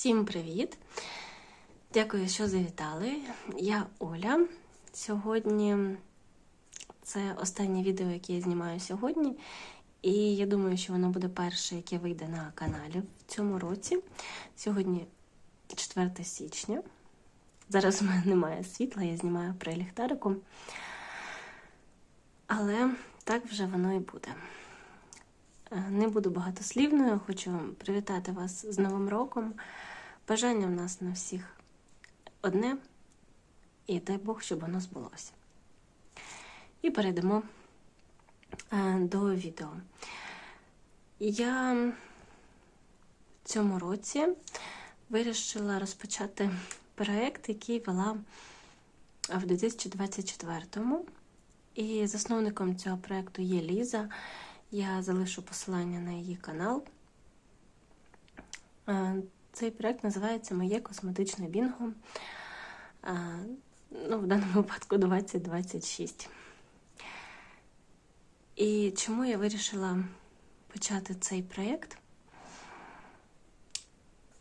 Всім привіт! Дякую, що завітали. Я Оля. Сьогодні це останнє відео, яке я знімаю сьогодні. І я думаю, що воно буде перше, яке вийде на каналі в цьому році. Сьогодні 4 січня. Зараз у мене немає світла, я знімаю при ліхтарику. Але так вже воно і буде. Не буду багатослівною, хочу привітати вас з Новим роком. Бажання в нас на всіх одне, і дай Бог, щоб воно збулося. І перейдемо е, до відео. Я в цьому році вирішила розпочати проєкт, який вела в 2024-му. І засновником цього проєкту є Ліза. Я залишу посилання на її канал. Е, Цей проєкт називається Моє косметичне бінго. Е, Ну, в даному випадку 2026. І чому я вирішила почати цей проєкт?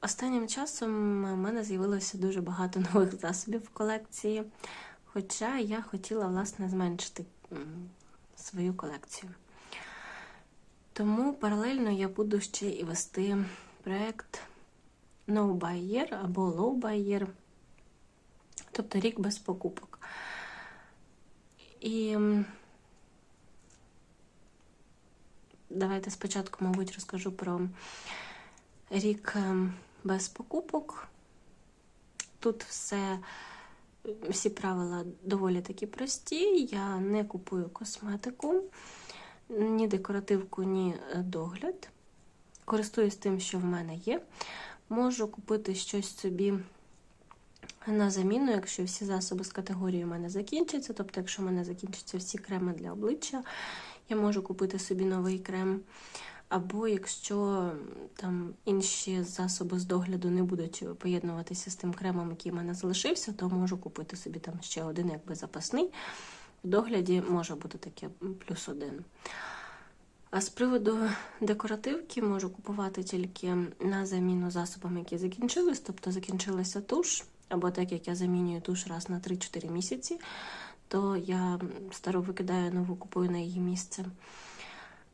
Останнім часом в мене з'явилося дуже багато нових засобів в колекції, хоча я хотіла, власне, зменшити свою колекцію. Тому паралельно я буду ще і вести проєкт No Buy Year або Low Buy Year, тобто рік без покупок. І давайте спочатку, мабуть, розкажу про рік ем, без покупок. Тут все, всі правила доволі такі прості. Я не купую косметику ні декоративку, ні е, догляд. Користуюсь тим, що в мене є. Можу купити щось собі на заміну, якщо всі засоби з категорії у мене закінчаться. Тобто, якщо в мене закінчаться всі креми для обличчя, я можу купити собі новий крем. Або якщо там інші засоби з догляду не будуть поєднуватися з тим кремом, який в мене залишився, то можу купити собі там ще один якби запасний. В догляді може бути таке плюс один. А з приводу декоративки можу купувати тільки на заміну засобам, які закінчились. Тобто закінчилася туш, або так як я замінюю туш раз на 3-4 місяці, то я стару викидаю нову купую на її місце.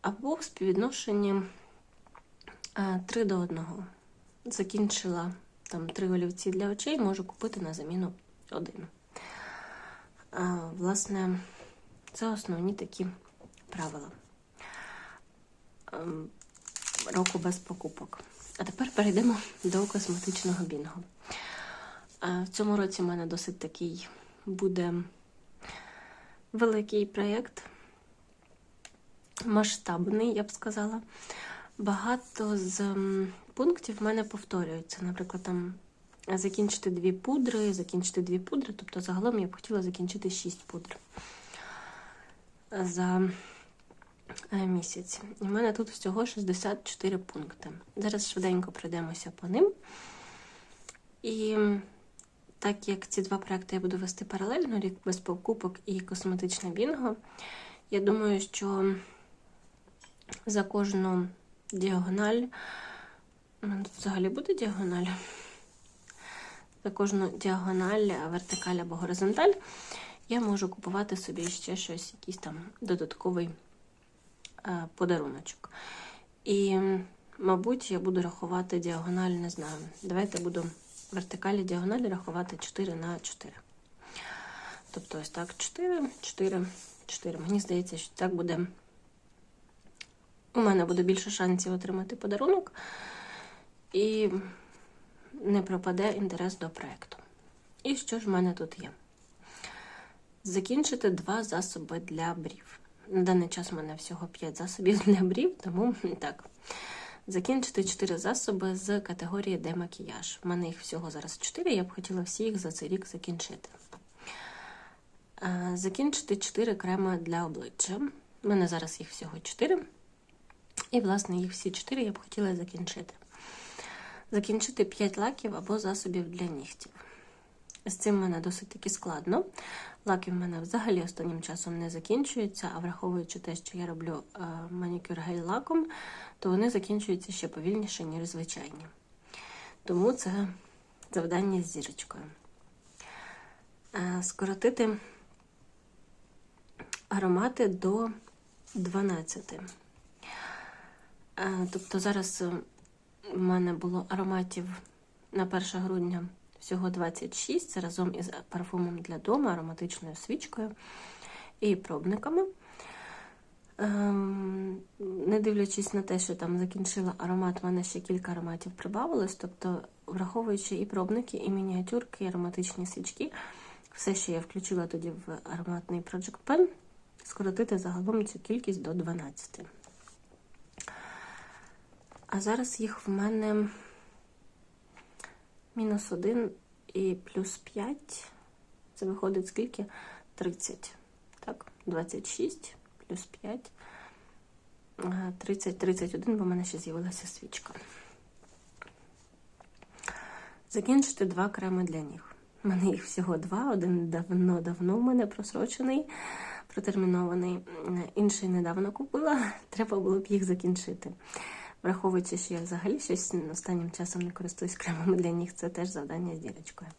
Або в співвідношенні 3 до 1. Закінчила там 3 олівці для очей, можу купити на заміну один. Власне, це основні такі правила ем, року без покупок. А тепер перейдемо до косметичного бінго. В цьому році в мене досить такий буде великий проєкт, масштабний, я б сказала. Багато з пунктів в мене повторюються. Наприклад, там закінчити дві пудри, закінчити дві пудри, тобто загалом я б хотіла закінчити 6 пудр за місяць. І в мене тут всього 64 пункти. Зараз швиденько пройдемося по ним. І так як ці два проекти я буду вести паралельно, рік без покупок і косметичне бінго, я думаю, що за кожну діагональ, тут взагалі буде діагональ, за кожну діагональ, вертикаль або горизонталь, я можу купувати собі ще щось, якийсь там додатковий е, подаруночок. І, мабуть, я буду рахувати діагональ, не знаю. Давайте буду вертикалі діагоналі рахувати 4 на 4. Тобто, ось так, 4, 4, 4. Мені здається, що так буде. У мене буде більше шансів отримати подарунок. І не пропаде інтерес до проєкту. І що ж в мене тут є? Закінчити два засоби для брів. На даний час у мене всього 5 засобів для брів, тому так. Закінчити 4 засоби з категорії демакіяж. У мене їх всього зараз 4, я б хотіла всі їх за цей рік закінчити. Закінчити 4 креми для обличчя. У мене зараз їх всього 4. І, власне, їх всі 4 я б хотіла закінчити. Закінчити 5 лаків або засобів для нігтів. З цим в мене досить таки складно. Лаки в мене взагалі останнім часом не закінчуються, а враховуючи те, що я роблю манікюр гель-лаком, то вони закінчуються ще повільніше, ніж звичайні. Тому це завдання з зірочкою. Е, Скоротити аромати до 12. Е, Тобто зараз в мене було ароматів на 1 грудня всього 26, це разом із парфумом для дому, ароматичною свічкою і пробниками. Ем, Не дивлячись на те, що там закінчила аромат, в мене ще кілька ароматів прибавилось. Тобто, враховуючи і пробники, і мініатюрки, і ароматичні свічки, все, що я включила тоді в ароматний Project Pen, скоротити загалом цю кількість до 12. А зараз їх в мене мінус 1 і плюс 5. Це виходить скільки? 30. Так, 26 плюс 5. 30, 31, бо в мене ще з'явилася свічка. Закінчити два креми для ніг. У мене їх всього два. Один давно-давно в мене просрочений, протермінований. Інший недавно купила. Треба було б їх закінчити. Враховуючи, що я взагалі щось останнім часом не користуюсь кремами для ніг, це теж завдання з дірочкою.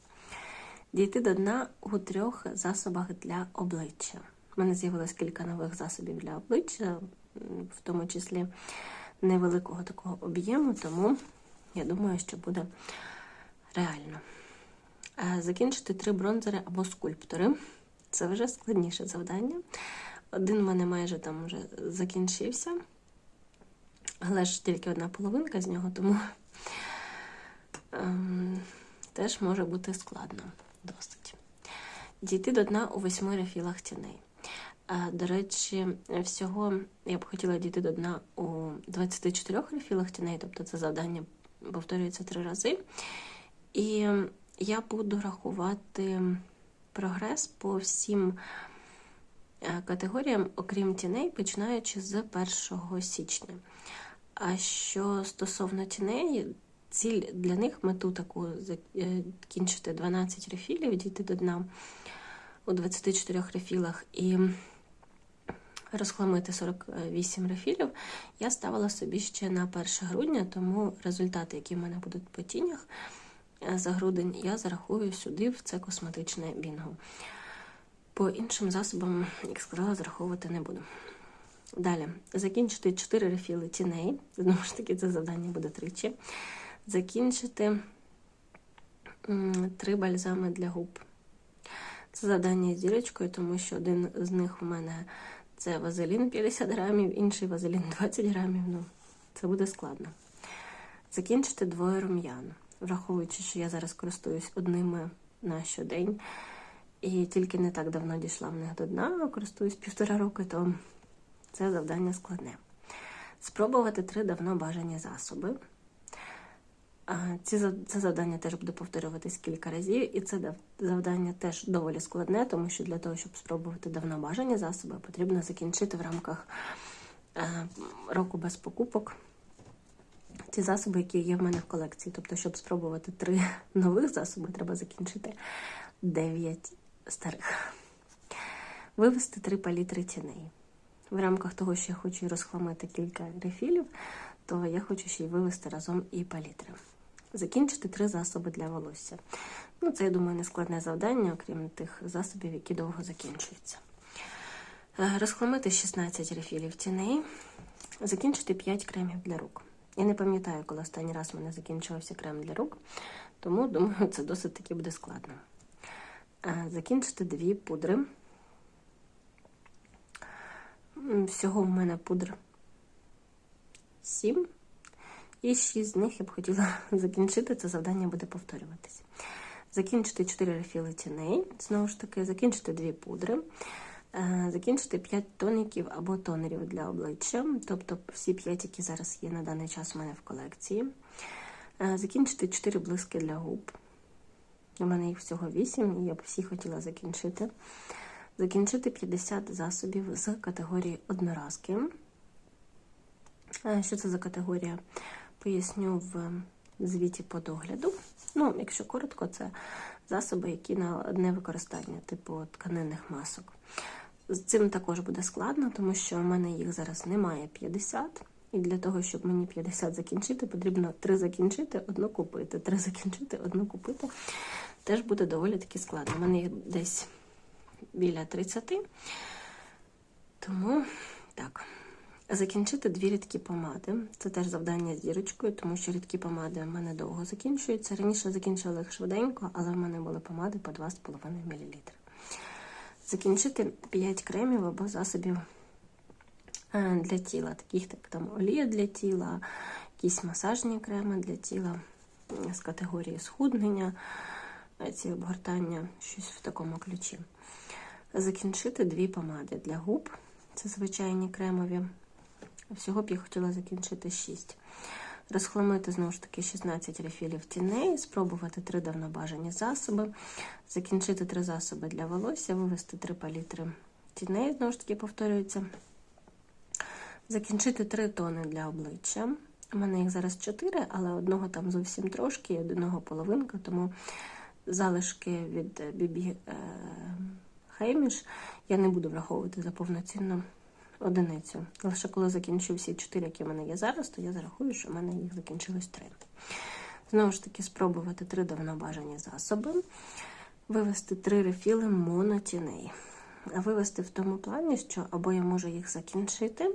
Дійти до дна у трьох засобах для обличчя. У мене з'явилось кілька нових засобів для обличчя, в тому числі невеликого такого об'єму, тому я думаю, що буде реально. Закінчити три бронзери або скульптори. Це вже складніше завдання. Один в мене майже там вже закінчився, але ж тільки одна половинка з нього, тому ем, теж може бути складно досить. Дійти до дна у восьми рефілах тіней. До речі, всього я б хотіла дійти до дна у 24 рефілах тіней, тобто це завдання повторюється три рази. І я буду рахувати прогрес по всім категоріям, окрім тіней, починаючи з 1 січня. А що стосовно тіней, ціль для них мету таку закінчити 12 рефілів, дійти до дна у 24 рефілах і розхламити 48 рефілів, я ставила собі ще на 1 грудня, тому результати, які в мене будуть по тінях за грудень, я зарахую сюди, в це косметичне бінго. По іншим засобам, як сказала, зараховувати не буду. Далі, закінчити 4 рефіли тіней. Знову ж таки, це завдання буде тричі. Закінчити 3 бальзами для губ. Це завдання з дірочкою, тому що один з них у мене це вазелін 50 грамів, інший вазелін 20 грамів. Ну, це буде складно. Закінчити двоє рум'ян, враховуючи, що я зараз користуюсь одними на щодень, і тільки не так давно дійшла в них до дна, користуюсь півтора роки, то це завдання складне. Спробувати три давно бажані засоби. Це завдання теж буде повторюватись кілька разів, і це завдання теж доволі складне, тому що для того, щоб спробувати давно бажані засоби, потрібно закінчити в рамках року без покупок ті засоби, які є в мене в колекції. Тобто, щоб спробувати три нових засоби, треба закінчити 9 старих. Вивести три палітри тіней. В рамках того, що я хочу розхламити кілька рефілів, то я хочу ще й вивести разом і палітри. Закінчити три засоби для волосся. Ну, Це, я думаю, не складне завдання, окрім тих засобів, які довго закінчуються. Розхламити 16 рефілів тіней, закінчити 5 кремів для рук. Я не пам'ятаю, коли останній раз в мене закінчувався крем для рук, тому, думаю, це досить таки буде складно. Закінчити дві пудри. Всього в мене пудр 7. І шість з них я б хотіла закінчити. Це завдання буде повторюватися. Закінчити 4 рефіли тіней, знову ж таки, закінчити 2 пудри, закінчити 5 тоніків або тонерів для обличчя, тобто всі 5, які зараз є на даний час у мене в колекції. Закінчити 4 блиски для губ. У мене їх всього 8, і я б всі хотіла закінчити. Закінчити 50 засобів з категорії одноразки. Що це за категорія? Поясню в звіті по догляду. Ну, якщо коротко, це засоби, які на одне використання, типу тканинних масок. З цим також буде складно, тому що в мене їх зараз немає 50. І для того, щоб мені 50 закінчити, потрібно 3 закінчити, одну купити. 3 закінчити, одну купити. Теж буде доволі таки складно. У мене їх десь біля 30. Тому так. Закінчити дві рідкі помади. Це теж завдання з дірочкою, тому що рідкі помади в мене довго закінчуються. Раніше закінчила їх швиденько, але в мене були помади по 2,5 мл. Закінчити 5 кремів або засобів е, для тіла, таких як там олія для тіла, якісь масажні креми для тіла з категорії схуднення, е, ці обгортання, щось в такому ключі. Закінчити дві помади для губ, це звичайні кремові. Всього б я хотіла закінчити 6. Розхламити знову ж таки 16 рефілів тіней, спробувати три давно бажані засоби, закінчити три засоби для волосся, вивести три палітри тіней, знову ж таки повторюється. Закінчити три тони для обличчя. У мене їх зараз 4, але одного там зовсім трошки, одного половинка, тому залишки від Бібі Хейміш я не буду враховувати за повноцінну одиницю. Лише коли закінчу всі 4, які в мене є зараз, то я зарахую, що в мене їх закінчилось 3. Знову ж таки, спробувати три давно бажані засоби, вивести три рефіли монотіней. Вивести в тому плані, що або я можу їх закінчити,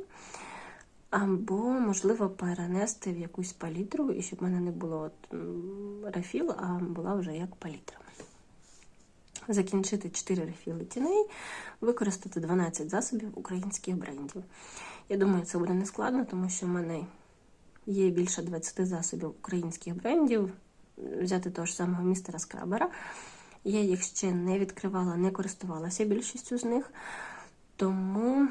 або, можливо, перенести в якусь палітру, і щоб в мене не було от, рефіл, а була вже як палітра. Закінчити 4 рефіли тіней, використати 12 засобів українських брендів. Я думаю, це буде нескладно, тому що в мене є більше 20 засобів українських брендів. Взяти того ж самого містера Скрабера. Я їх ще не відкривала, не користувалася більшістю з них. Тому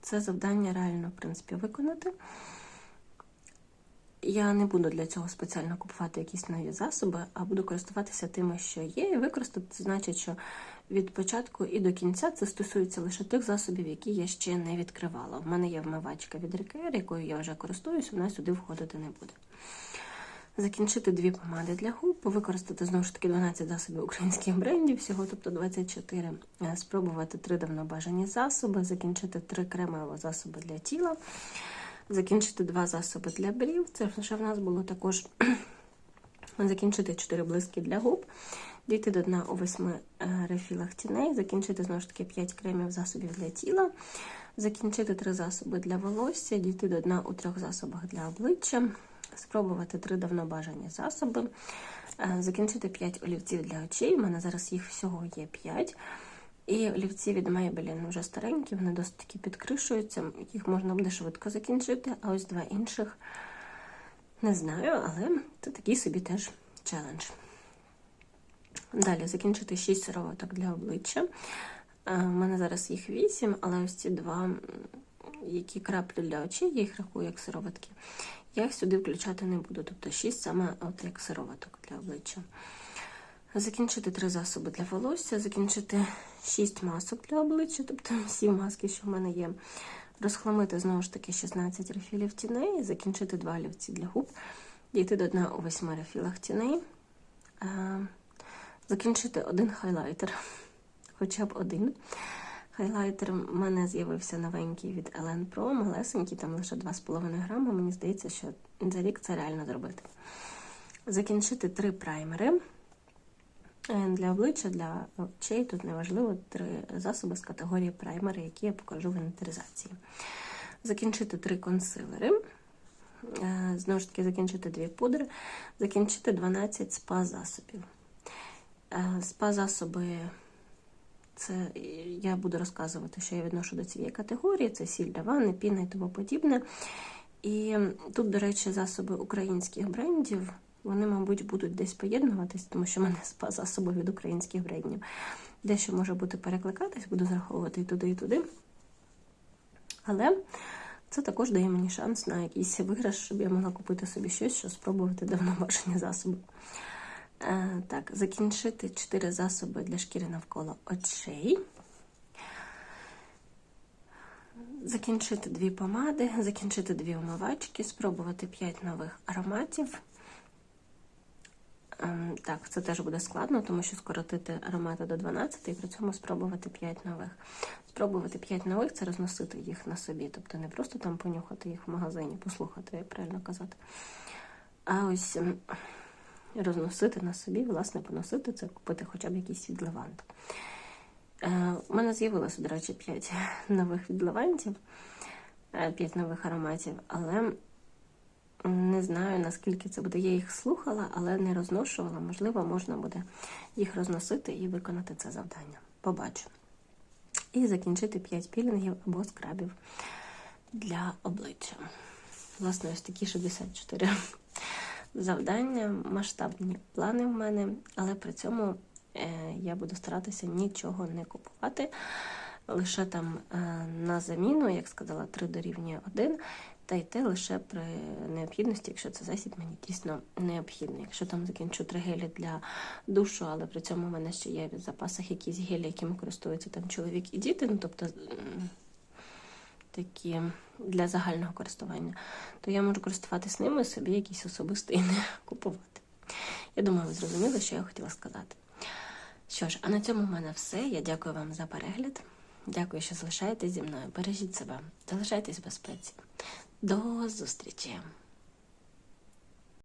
це завдання реально, в принципі, виконати. Я не буду для цього спеціально купувати якісь нові засоби, а буду користуватися тими, що є, і використати це значить, що від початку і до кінця це стосується лише тих засобів, які я ще не відкривала. У мене є вмивачка від Рекер, якою я вже користуюсь, вона сюди входити не буде. Закінчити дві помади для губ, використати знову ж таки 12 засобів українських брендів, всього, тобто 24. Спробувати три давно бажані засоби, закінчити три кремові засоби для тіла закінчити два засоби для брів. Це вже в нас було також закінчити 4 блиски для губ, дійти до дна у 8 е, рефілах тіней, закінчити знову ж таки 5 кремів засобів для тіла, закінчити 3 засоби для волосся, дійти до дна у 3 засобах для обличчя, спробувати 3 давно бажані засоби, е, закінчити 5 олівців для очей. У мене зараз їх всього є 5. І олівці від Maybelline вже старенькі, вони досить таки підкришуються, їх можна буде швидко закінчити, а ось два інших не знаю, але це такий собі теж челендж. Далі закінчити 6 сироваток для обличчя. У мене зараз їх 8, але ось ці два, які краплі для очей, я їх рахую як сироватки. Я їх сюди включати не буду, тобто 6 саме от як сироваток для обличчя. Закінчити три засоби для волосся, закінчити 6 масок для обличчя, тобто всі маски, що в мене є. Розхламити знову ж таки 16 рефілів тіней, закінчити два олівці для губ, дійти до дна у 8 рефілах тіней, закінчити один хайлайтер, хоча б один. Хайлайтер в мене з'явився новенький від Ellen Pro, малесенький, там лише 2,5 грама. Мені здається, що за рік це реально зробити. Закінчити три праймери. Е, для обличчя, для очей тут неважливо три засоби з категорії праймери, які я покажу в інвентаризації. Закінчити три консилери. Е, знову ж таки, закінчити дві пудри, закінчити 12 спа-засобів. Е, спа-засоби, це я буду розказувати, що я відношу до цієї категорії: це сіль для ванни, піна і тому подібне. І тут, до речі, засоби українських брендів. Вони, мабуть, будуть десь поєднуватись, тому що мене спа засоби від українських брендів. Дещо може бути перекликатись, буду зараховувати і туди, і туди. Але це також дає мені шанс на якийсь виграш, щоб я могла купити собі щось, що спробувати давно бажані засоби. Е, так, закінчити 4 засоби для шкіри навколо очей. Закінчити дві помади, закінчити дві умивачки, спробувати 5 нових ароматів. Ем, Так, це теж буде складно, тому що скоротити аромати до 12 і при цьому спробувати 5 нових. Спробувати 5 нових це розносити їх на собі. Тобто не просто там понюхати їх в магазині, послухати, як правильно казати. А ось ем, розносити на собі, власне, поносити це, купити хоча б якийсь від лаванду. Е, У мене з'явилося, до речі, 5 нових від лавантів, 5 нових ароматів, але не знаю, наскільки це буде. Я їх слухала, але не розношувала. Можливо, можна буде їх розносити і виконати це завдання. Побачу. І закінчити 5 пілінгів або скрабів для обличчя. Власне, ось такі 64 завдання, масштабні плани в мене, але при цьому е, я буду старатися нічого не купувати. Лише там е, на заміну, як сказала, 3 дорівнює 1, та йти лише при необхідності, якщо це засіб мені дійсно необхідний. Якщо там закінчу три гелі для душу, але при цьому в мене ще є в запасах якісь гелі, якими користуються там чоловік і діти, ну тобто такі для загального користування, то я можу користуватись ними собі якісь особисті не купувати. Я думаю, ви зрозуміли, що я хотіла сказати. Що ж, а на цьому в мене все. Я дякую вам за перегляд. Дякую, що залишаєтесь зі мною. Бережіть себе, залишайтесь в безпеці. До зустрічі!